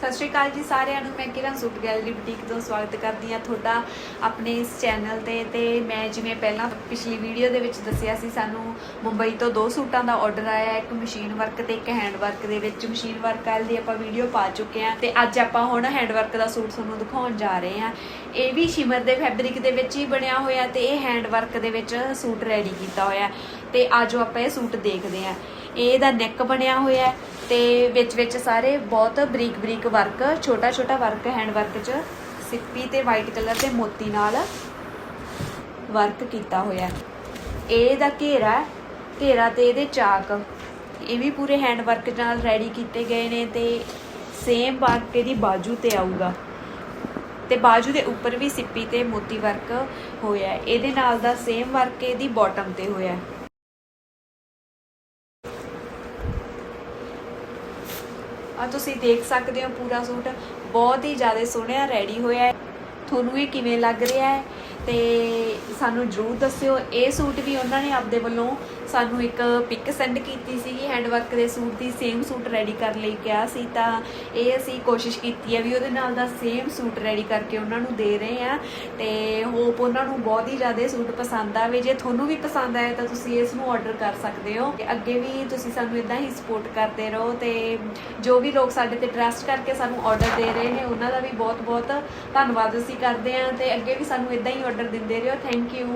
ਸਤਿ ਸ਼੍ਰੀ ਅਕਾਲ ਜੀ ਸਾਰਿਆਂ ਨੂੰ, ਮੈਂ ਕਿਰਨ ਸੂਟ ਗੈਲਰੀ ਬੁਟੀਕ ਤੋਂ ਸਵਾਗਤ ਕਰਦੀ ਹਾਂ। ਤੁਹਾਡਾ ਆਪਣੇ ਇਸ ਚੈਨਲ ਤੇ ਤੇ ਮੈਂ ਜਿਵੇਂ ਪਹਿਲਾਂ ਪਿਛਲੀ ਵੀਡੀਓ ਦੇ ਵਿੱਚ ਦੱਸਿਆ ਸੀ, ਸਾਨੂੰ ਮੁੰਬਈ ਤੋਂ ਦੋ ਸੂਟਾਂ ਦਾ ਆਰਡਰ ਆਇਆ, ਇੱਕ ਮਸ਼ੀਨ ਵਰਕ ਤੇ ਇੱਕ ਹੈਂਡ ਵਰਕ ਦੇ ਵਿੱਚ। ਮਸ਼ੀਨ ਵਰਕ ਵਾਲੀ ਦੀ ਆਪਾਂ ਵੀਡੀਓ ਪਾ ਚੁੱਕੇ ਹਾਂ ਤੇ ਅੱਜ ਆਪਾਂ ਹੁਣ ਹੈਂਡ ਵਰਕ ਦਾ ਸੂਟ ਤੁਹਾਨੂੰ ਦਿਖਾਉਣ ਜਾ ਰਹੇ ਹਾਂ। ਇਹ ਵੀ ਸ਼ਿਮਰ ਦੇ ਫੈਬਰਿਕ ਦੇ ਵਿੱਚ ਹੀ ਬਣਿਆ ਹੋਇਆ ਤੇ ਇਹ ਹੈਂਡ ਵਰਕ ਦੇ ਵਿੱਚ ਸੂਟ ਰੈਡੀ ਕੀਤਾ ਹੋਇਆ ਤੇ ਆਜੋ ਆਪਾਂ ਇਹ ਸੂਟ ਦੇਖਦੇ ਹਾਂ। ਇਹਦਾ ਨੈਕ ਬਣਿਆ ਹੋਇਆ ਹੈ ਤੇ ਵਿੱਚ ਵਿੱਚ ਸਾਰੇ ਬਹੁਤ ਬਰੀਕ ਬਰੀਕ ਵਰਕ ਛੋਟਾ ਛੋਟਾ ਵਰਕ ਹੈਂਡ ਵਰਕ ਚ ਸਿੱਪੀ ਤੇ ਵਾਈਟ ਕਲਰ 'ਤੇ ਮੋਤੀ ਨਾਲ ਵਰਕ ਕੀਤਾ ਹੋਇਆ ਹੈ। ਇਹਦਾ ਘੇਰਾ ਘੇਰਾ ਤੇ ਇਹਦੇ ਚਾਕ। ਇਹ ਵੀ ਪੂਰੇ ਹੈਂਡ ਵਰਕ ਨਾਲ ਰੈਡੀ ਕੀਤੇ ਗਏ ਨੇ ਤੇ ਸੇਮ ਵਰਕ ਇਹਦੀ ਬਾਜੂ ਤੇ ਆਊਗਾ। ਤੇ ਬਾਜੂ ਦੇ ਉੱਪਰ ਵੀ ਸਿੱਪੀ ਤੇ ਮੋਤੀ ਵਰਕ ਹੋਇਆ ਇਹਦੇ ਨਾਲ ਦਾ ਸੇਮ ਵਰਕ ਇਹਦੀ ਬਾਟਮ ਤੇ ਹੋਇਆ ਹੈ ਆ ਤੁਸੀਂ ਦੇਖ ਸਕਦੇ ਹੋ ਪੂਰਾ ਸੂਟ। ਬਹੁਤ ਹੀ ਜ਼ਿਆਦਾ ਸੋਹਣਾ ਰੈਡੀ ਹੋਇਆ ਹੈ। ਤੁਹਾਨੂੰ ਇਹ ਕਿਵੇਂ ਲੱਗ ਰਿਹਾ ਹੈ? ਤੇ ਸਾਨੂੰ ਜਰੂਰ ਦੱਸਿਓ। ਇਹ ਸੂਟ ਵੀ ਉਹਨਾਂ ਨੇ ਆਪਦੇ ਵੱਲੋਂ ਸਾਨੂੰ ਇੱਕ ਪਿਕ ਸੈਂਡ ਕੀਤੀ ਸੀਗੀ ਹੈਂਡਵਰਕ ਦੇ ਸੂਟ ਦੀ ਸੇਮ ਸੂਟ ਰੈਡੀ ਕਰਨ ਲਈ ਕਿਹਾ ਸੀ। ਤਾਂ ਇਹ ਅਸੀਂ ਕੋਸ਼ਿਸ਼ ਕੀਤੀ ਹੈ ਵੀ ਉਹਦੇ ਨਾਲ ਦਾ ਸੇਮ ਸੂਟ ਰੈਡੀ ਕਰਕੇ ਉਹਨਾਂ ਨੂੰ ਦੇ ਰਹੇ ਆ ਤੇ ਹੋਪ ਉਹਨਾਂ ਨੂੰ ਬਹੁਤ ਹੀ ਜ਼ਿਆਦਾ ਸੂਟ ਪਸੰਦ ਆਵੇ। ਜੇ ਤੁਹਾਨੂੰ ਵੀ ਪਸੰਦ ਆਇਆ ਤਾਂ ਤੁਸੀਂ ਇਸ ਨੂੰ ਆਰਡਰ ਕਰ ਸਕਦੇ ਹੋ। ਤੇ ਅੱਗੇ ਵੀ ਤੁਸੀਂ ਸਾਨੂੰ ਇਦਾਂ ਹੀ ਸਪੋਰਟ ਕਰਦੇ ਰਹੋ ਤੇ ਜੋ ਵੀ ਲੋਕ ਸਾਡੇ ਤੇ ਟਰਸਟ ਕਰਕੇ ਸਾਨੂੰ ਆਰਡਰ ਦੇ ਰਹੇ ਨੇ, ਉਹਨਾਂ ਦਾ ਵੀ ਬਹੁਤ ਬਹੁਤ ਧੰਨਵਾਦ ਅਸੀਂ ਕਰਦੇ ਹਾਂ। ਤੇ ਅੱਗੇ ਵੀ ਸਾਨੂੰ ਇਦਾਂ ਹੀ ਆਰਡਰ ਦਿੰਦੇ ਰਹੋ। Thank thank you